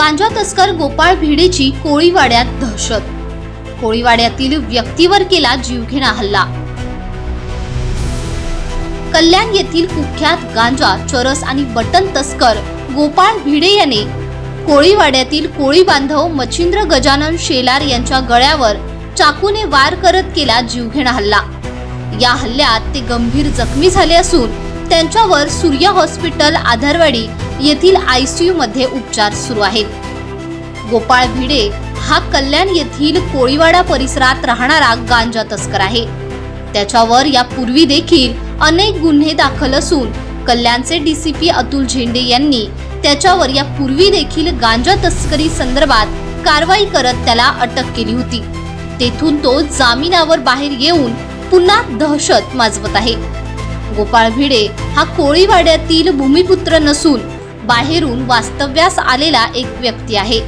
गांजा तस्कर गोपाळ भिडेची कोळीवाड्यात दहशत. कोळीवाड्यातील व्यक्तीवर केला जीवघेणा हल्ला. कल्याण येथील कुख्यात गांजा चरस आणि बटन तस्कर गोपाळ भिडे याने कोळीवाड्यातील कोळी बांधव मच्छिंद्र गजानन शेलार यांच्या गळ्यावर चाकूने वार करत केला जीवघेणा हल्ला. या हल्ल्यात ते गंभीर जखमी झाले असून त्यांच्यावर सूर्य हॉस्पिटल आधारवाडी येथील आयसीयू मध्ये उपचार सुरू आहेत. गोपाळ भिडे हा कल्याण येथील कोळीवाडा परिसरात राहणारा गांजा तस्कर आहे. त्याच्यावर यापूर्वी देखील अनेक गुन्हे दाखल असून कल्याणचे डीसीपी अतुल झेंडे यांनी त्याच्यावर यापूर्वी देखील गांजा तस्करी संदर्भात कारवाई करत त्याला अटक केली होती. तेथून तो जामिनावर बाहेर येऊन पुन्हा दहशत माजवत आहे. गोपाळ भिडे हा कोळीवाड्यातील भूमिपुत्र नसून बाहेरून वास्तव्यास आलेला एक व्यक्ती आहे.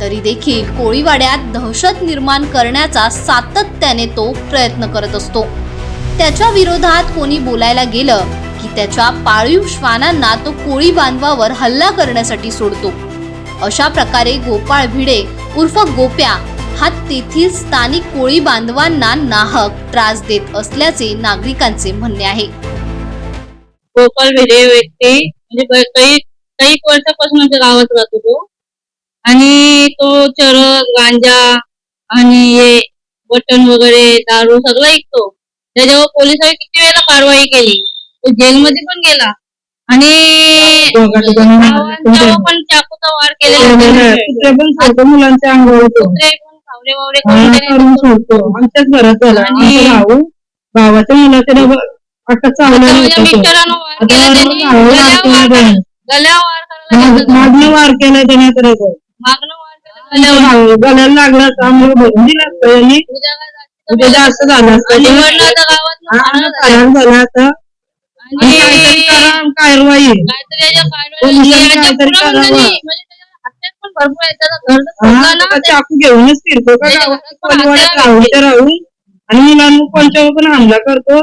तरी देखील कोळीवाड्यात दहशत निर्माण करण्याचा सातत्याने तो प्रयत्न करत असतो. त्याच्या विरोधात कोणी बोलायला गेलं की त्याच्या पाळीव श्वानांना तो कोळी बांधवावर हल्ला करण्यासाठी सोडतो. अशा प्रकारे गोपाळ भिडे उर्फ गोप्या हा तेथील स्थानिक कोळी बांधवांना नाहक त्रास देत असल्याचे नागरिकांचे म्हणणे आहे. गोपाल भिडे व्यक्ती म्हणजे काही वर्षापासून आमच्या गावात राहतो तो आणि तो चरस गांजा आणि हे बटन वगैरे दारू सगळं ऐकतो. त्याच्यावर पोलिसांनी किती वेळेला कारवाई केली. तो जेलमध्ये पण गेला. आणि पण चाकूचा वार केलेला मुलांच्या हा, त्याने करून सोडतो. आमच्याच घरात झाला. आणि- भावाच्या मुलाच्या आता चावला मिस्टरानं वार केला त्यांनी करायला वार केला वार केला गळ्याला लागला आम्हाला भरून दिला असता यांनी. उद्या काय झालं? उद्या जास्त झालं असतं. आणि झालं. आता आणि काहीतरी करा आणि कारवाई काहीतरी याच्या कारवाई पोलिसांनी याच्या काहीतरी पुढं पण करावं. त्यांनी- म्हणजे त्याच्या पण भरपूर आहेत. त्याचं घर तर हा, सोडलं ना, आता ते- चाकू घेऊनच फिरतो का त्याच्या गावात? घरात पण कोलवाड्यात हत्यार राहून ते राहून. आणि मुलांना कोणच्यावर पण हमला करतो.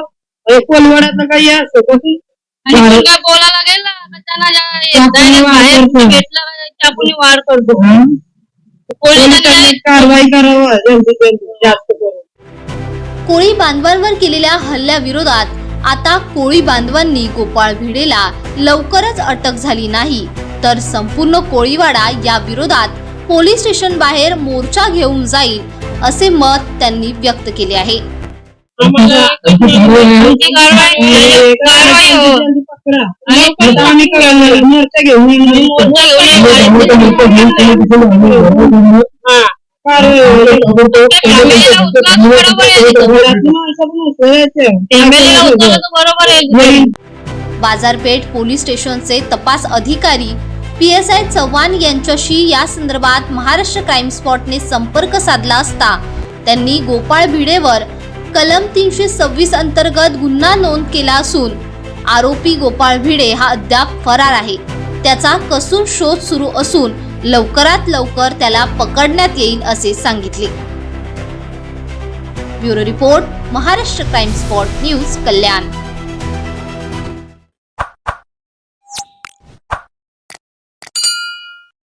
कोलवाड्यात काही असं कसं आणि कोण काय बोलायला गेला का त्यांना ज्या- चाकूने वार बाहेर करतो. चाकूने वार हा? कारवाई करावं जलदी जलदी जास्त करून. कोळी बांधवांवर केलेल्या हल्ल्याविरोधात आता कोळी बांधवांनी गोपाळ भिडेला लवकरच अटक झाली नाही. तर संपूर्ण कोळीवाडा या विरोधात पोलीस स्टेशन बाहेर मोर्चा घेऊन जाईल असे मत त्यांनी व्यक्त केले आहे. कारवाई कारवाई हो हा. बाजारपेठ पोलीस स्टेशनचे तपास अधिकारी पी एस आय चव्हाण यांच्याशी या संदर्भात महाराष्ट्र क्राईम स्पॉटने संपर्क साधला असता. त्यांनी गोपाळ भिडेवर कलम तीनशे सव्वीस अंतर्गत गुन्हा नोंद केला असून आरोपी गोपाळ भिडे हा अद्याप फरार आहे. त्याचा कसून शोध सुरू असून लवकरात लवकर त्याला पकडण्यात येईल असे सांगितले. Bureau report Maharashtra crime spot news Kalyan.